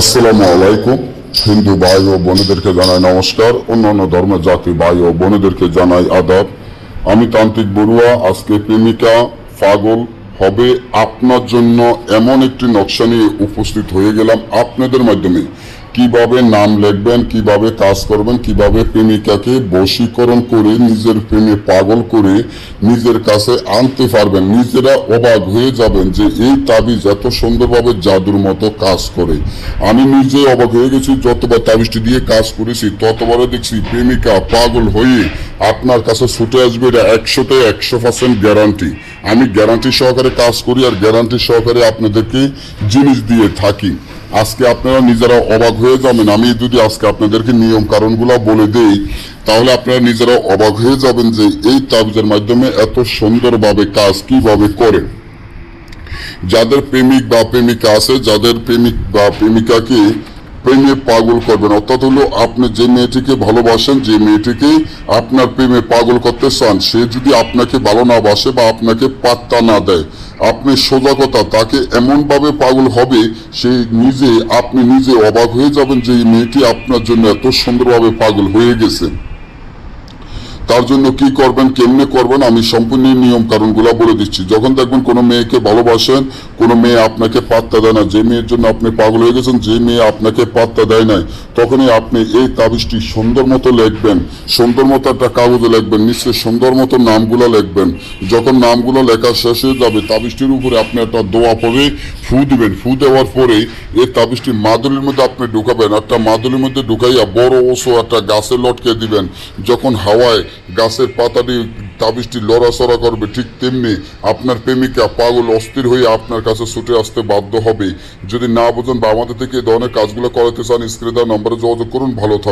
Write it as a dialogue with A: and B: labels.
A: আসসালামু আলাইকুম। হিন্দু ভাই ও বোনেদেরকে জানাই নমস্কার। অন্যান্য ধর্মের জাতি ভাই ও বোনেদেরকে জানাই আদাব। আমি তান্ত্রিক বড়ুয়া, আজকে প্রেমিকা, পাগল হবে। আপনার জন্য এমন একটি নকশা নিয়ে উপস্থিত হয়ে গেলাম আপনাদের মাধ্যমে। কীভাবে নাম লিখবেন, কীভাবে কাজ করবেন, কীভাবে প্রেমিকাকে বশীকরণ করে, নিজের প্রেমে পাগল করে নিজের কাছে আনতে পারবেন। নিজেরা অবাক হয়ে যাবেন যে এই তাবিজ এত সুন্দরভাবে জাদুর মতো কাজ করে। আমি নিজে অবাক হয়ে গেছি, যতবার তাবিজটি দিয়ে কাজ করেছি ততবারও দেখছি প্রেমিকা পাগল হয়ে আপনার কাছে ছুটে আসবে, এটা একশোতে একশো পার্সেন্ট গ্যারান্টি আমি গ্যারান্টি সহকারে কাজ করি আর গ্যারান্টি সহকারে আপনাদেরকে জিনিস দিয়ে থাকি। আজকে আপনারা নিজেরা অবাক হয়ে যাবেন। আমি যদি আজকে আপনাদেরকে নিয়ম কারণগুলো বলে দেই, তাহলে আপনারা নিজেরা অবাক হয়ে যাবেন যে এই তাবিজের মাধ্যমে এত সুন্দরভাবে কাজ কীভাবে করে। যাদের প্রেমিক বা প্রেমিকা আছে, যাদের প্রেমিক বা প্রেমিকাকে প্রেমে পাগল করবেন, অর্থাৎ হলো আপনি যে মেয়েটিকে ভালোবাসেন, যে মেয়েটিকে আপনার প্রেমে পাগল করতে চান, সে যদি আপনাকে ভালো না বাসে বা আপনাকে পাত্তা না দেয় আপনি সোজা কথা, তাকে এমনভাবে পাগল হবে, সে নিজে, আপনি নিজে অবাক হয়ে যাবেন যে এই মেয়েটি আপনার জন্য এত সুন্দরভাবে পাগল হয়ে গেছে। তার জন্য কি করবেন, কেমনে করবেন, আমি সম্পূর্ণ নিয়ম কারণগুলো বলে দিচ্ছি। যখন দেখবেন কোনো মেয়েকে ভালোবাসেন, কোনো মেয়ে আপনাকে পাত্তা দেয় না। যে মেয়ের জন্য আপনি পাগল হয়ে গেছেন, যে মেয়ে আপনাকে পাত্তা দেয় নাই, তখনই আপনি এই তাবিজটি সুন্দর মতো লিখবেন, সুন্দর মতো একটা কাগজে লিখবেন নিশ্চয়ই সুন্দর মতো নামগুলো লিখবেন। যখন নামগুলো লেখা শেষ হয়ে যাবে, তাবিজটির উপরে আপনি একটা দোয়া পরে ফু দিবেন। ফু দেওয়ার পরে এই তাবিজটি মাদুলির মধ্যে আপনি ঢুকাবেন। একটা মাদুলির মধ্যে ঢুকাইয়া বড় ওসো একটা গাছে লটকে দিবেন। যখন হাওয়ায় গাছের পাতাটি তাবিজটি লড়াচড়া করবে, ঠিক তেমনি আপনার প্রেমিকা পাগল অস্থির হয়ে আপনার কাছে ছুটে আসতে বাধ্য হবে। যদি না বোঝেন বা আমাদের থেকে এই ধরনের কাজগুলো করাতে চান, স্ক্রিনে দেওয়া নম্বরে যোগাযোগ করুন। ভালো থাকুন।